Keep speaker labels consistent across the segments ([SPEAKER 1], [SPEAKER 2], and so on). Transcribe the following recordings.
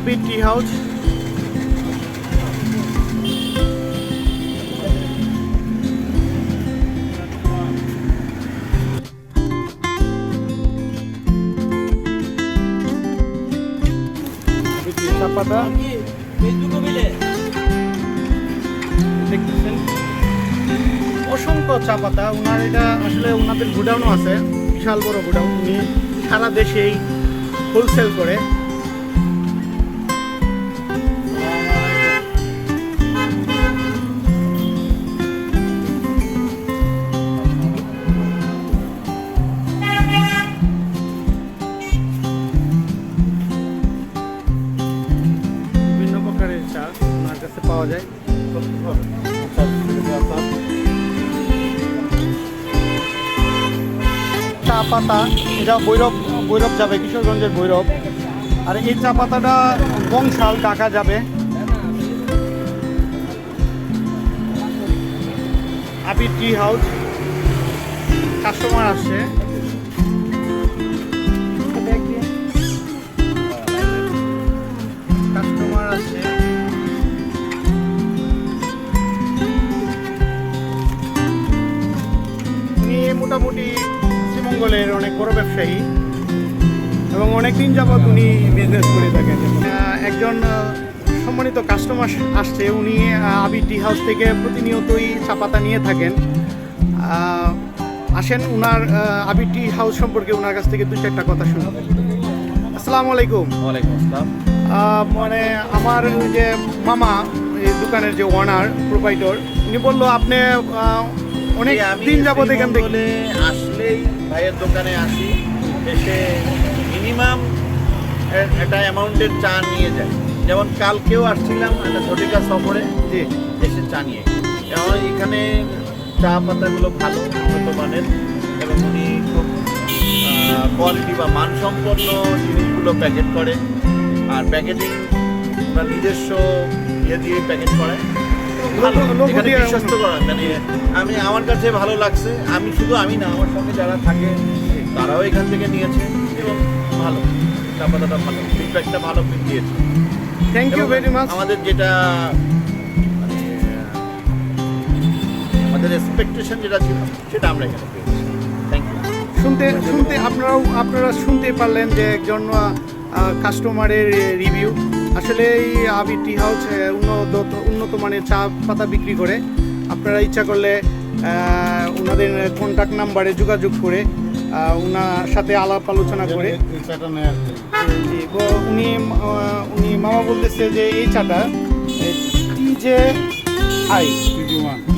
[SPEAKER 1] আবির tea house পাতা দেখতেছেন। অসংখ্য চা পাতা ওনার এটা আসলে ওনাদের গোডাউনও আছে। বিশাল বড় গোডাউন। উনি সারা দেশেই হোলসেল করে। পাওয়া যায়। চা পাতা, এটা ভৈরব ভৈরব যাবে, কিশোরগঞ্জের ভৈরব। আর এই চা পাতাটা বংশাল ঢাকা যাবে। আবির টি হাউস। কাস্টমার আসছে। মোটামুটি শ্রীমঙ্গলের অনেক বড় ব্যবসায়ী এবং অনেক দিন যাবৎ উনি বিজনেস করে থাকেন। একজন সম্মানিত কাস্টমার আসছে। উনি আবি টি হাউস থেকে প্রতিনিয়তই চা পাতা নিয়ে থাকেন। আসেন উনার আবি টি হাউস সম্পর্কে ওনার কাছ থেকে দু চারটা কথা শুনুন আসসালামু আলাইকুম।
[SPEAKER 2] ওয়ালাইকুম আসসালাম।
[SPEAKER 1] মানে আমার যে মামা এই দোকানের যে ওনার প্রোপাইটর উনি বলল আপনি অনেক দিন যাবত এখান থেকে।
[SPEAKER 2] আসলেই ভাইয়ের দোকানে আসি এসে মিনিমাম একটা অ্যামাউন্টের চা নিয়ে যাই। যেমন কালকেও আসছিলাম একটা ঝটিকা সফরে
[SPEAKER 1] যে
[SPEAKER 2] এসে চা নিয়ে যেমন এখানে চা পাতাগুলো ভালো উন্নত মানের এবং উনি খুব কোয়ালিটি বা মানসম্পন্ন জিনিসগুলো প্যাকেট করে। আর প্যাকেজিং ওনার নিজস্ব ইয়ে দিয়ে প্যাকেট করে ভালো বিশ্বস্ত করা মানে আমি আমার কাছে ভালো লাগছে। আমি শুধু আমি না আমার সঙ্গে যারা থাকে তারাও এখান থেকে নিয়েছে এবং ভালো। চা পাতাটা ভালো ফিডব্যাকটা ভালো দিয়েছে।
[SPEAKER 1] থ্যাংক ইউ ভেরি মাচ
[SPEAKER 2] আমাদের যেটা মানে আমাদের এক্সপেকটেশন যেটা ছিল সেটা আমরা এখানে পেয়েছি। থ্যাংক ইউ
[SPEAKER 1] শুনতে শুনতে আপনারাও আপনারা শুনতে পারলেন যে একজন কাস্টমারের রিভিউ আসলে এই আবি টি হাউস উন্নত উন্নত মানের চা পাতা বিক্রি করে। আপনারা ইচ্ছা করলে ওনাদের কন্ট্যাক্ট নাম্বারে যোগাযোগ করে ওনার সাথে আলাপ আলোচনা করে। জি, উনি উনি মামা বলতেছে যে এই চাটা টি যে আই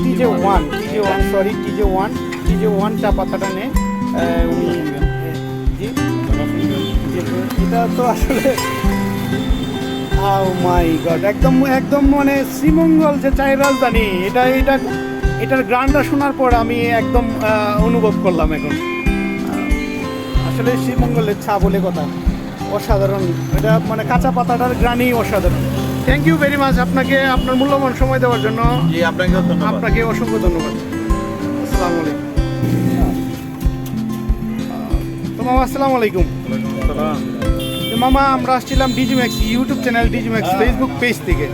[SPEAKER 1] টি যে ওয়ান টি যে ওয়ান সরি টি যে ওয়ান টি যে ওয়ান চা পাতাটা নে উনি জি জি, এটা তো আসলে মাই গড একদম একদম মানে শ্রীমঙ্গল যে চায়ের রাজধানী এটা এটা এটার গ্রানটা শোনার পর আমি একদম অনুভব করলাম এখন। আসলে শ্রীমঙ্গলের চা বলে কথা অসাধারণ। এটা মানে কাঁচা পাতাটার গ্রানই অসাধারণ। থ্যাংক ইউ ভেরি মাচ আপনাকে আপনার মূল্যবান সময় দেওয়ার জন্য।
[SPEAKER 2] জি
[SPEAKER 1] আপনাকে অসংখ্য ধন্যবাদ। আসসালামু আলাইকুম। তো আসসালামু আলাইকুম। মামা আমরা আসছিলাম Digimax YouTube channel Digimax Facebook page থেকে।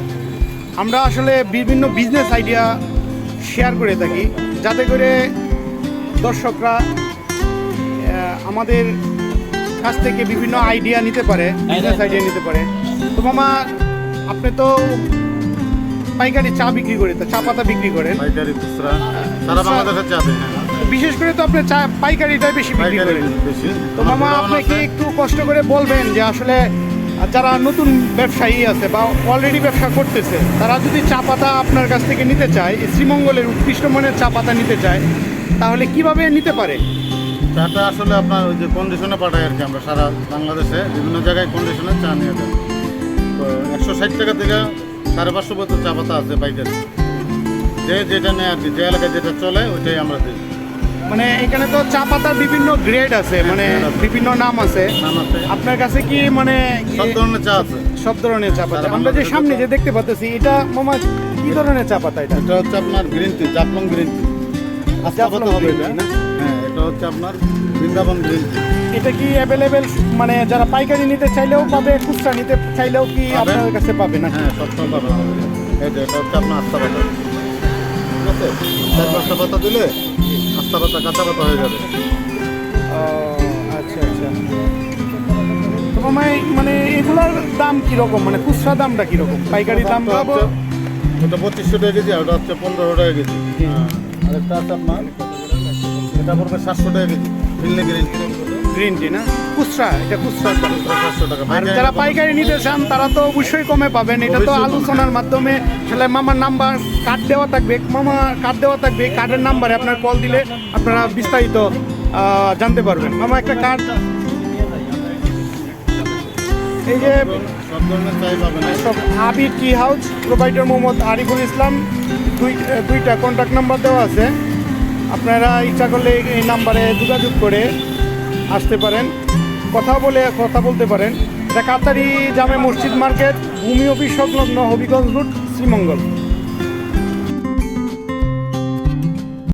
[SPEAKER 1] আমরা আসলে বিভিন্ন বিজনেস আইডিয়া শেয়ার করে থাকি যাতে করে দর্শকরা আমাদের কাছ থেকে বিভিন্ন আইডিয়া নিতে পারে বিজনেস আইডিয়া নিতে পারে। তো মামা আপনি তো পাইকারি চা বিক্রি করে চা পাতা বিক্রি করেন।
[SPEAKER 3] পাইকারি খুচরা সারা বাংলাদেশে যাবে
[SPEAKER 1] বিশেষ করে তো আপনি চা পাইকারিটাই বেশি বিক্রি করেন। তো মামা আপনি কি একটু কষ্ট করে বলবেন যে আসলে যারা নতুন ব্যবসায়ী আছে বা অলরেডি ব্যবসা করতেছে, তারা যদি চা পাতা আপনার কাছ থেকে নিতে চায় শ্রীমঙ্গলের উৎকৃষ্ট মানের চা পাতা নিতে চায়, তাহলে কীভাবে নিতে পারে?
[SPEAKER 3] চাটা আসলে আপনার ওই যে কন্ডিশনে পাঠাই আর কি আমরা সারা বাংলাদেশে, বিভিন্ন জায়গায় কন্ডিশনে চা নিয়ে যাই তো একশো ষাট টাকা থেকে সাড়ে পাঁচশো পর্যন্ত চা পাতা আছে পাইকারি। যে যেটা নেয় আর কি, যে এলাকায় যেটা চলে, ওইটাই আমরা দিই।
[SPEAKER 1] মানে এখানে তো চা পাতার বিভিন্ন গ্রেড আছে মানে বিভিন্ন নাম আছে। আপনার কাছে কি মানে
[SPEAKER 3] সব ধরনের চা আছে।
[SPEAKER 1] সব ধরনের চা পাতা? আমরা যে সামনে যে দেখতে পাচ্ছি এটা মামা কি ধরনের চা পাতা এটা?
[SPEAKER 3] এটা হচ্ছে আপনার green tea Jaflong green tea
[SPEAKER 1] Jaflong
[SPEAKER 3] হবে এটা।
[SPEAKER 1] না?
[SPEAKER 3] হ্যাঁ এটা হচ্ছে আপনার বৃন্দাবন গ্রিন টি
[SPEAKER 1] এটা কি অ্যাভেলেবেল মানে যারা পাইকারি নিতে চাইলেও পাবে খুচরা নিতে চাইলেও কি
[SPEAKER 3] পাবে।
[SPEAKER 1] আপনার কাছে পাবে না?
[SPEAKER 3] হ্যাঁ সবসময় আমাদের এটা হচ্ছে আপনার আস্তা পাতা ঠিক আছে? চার পাঁচটা পাতা দিলে আস্তা পাতা কাঁচা পাতা হয়ে যাবে।
[SPEAKER 1] ও, আচ্ছা আচ্ছা। তো মামাই মানে এগুলার দাম কীরকম? মানে খুচরা দামটা কীরকম? পাইকারি দাম পাবো?
[SPEAKER 3] ওটা পঁচিশশো টাকা কেজি আর ওটা হচ্ছে পনেরোশো টাকা কেজি। আরেকটা আছে আপনার এটা পড়বে সাতশো টাকা কেজি ফিল্ডে টি
[SPEAKER 1] গ্রিন টি না? খুচরা এটা খুচরা। আর যারা পাইকারি নিতে চান তারা তো অবশ্যই কমে পাবেন। এটা তো আলোচনার মাধ্যমে তাহলে মামার নাম্বার কার্ড দেওয়া থাকবে। মামা কার্ড দেওয়া থাকবে। কার্ডের নাম্বারে আপনার কল দিলে আপনারা বিস্তারিত জানতে পারবেন। মামা একটা কার্ড এই যে Abir tea house provider Mohammad Ariful Islam. দুই দুইটা কন্ট্যাক্ট নাম্বার দেওয়া আছে। আপনারা ইচ্ছা করলে এই নাম্বারে যোগাযোগ করে আসতে পারেন, কথা বলে কথা বলতে পারেন। এটা কাতারি জামে মসজিদ মার্কেট, ভূমি অফিস সংলগ্ন হবিগঞ্জ রুট শ্রীমঙ্গল।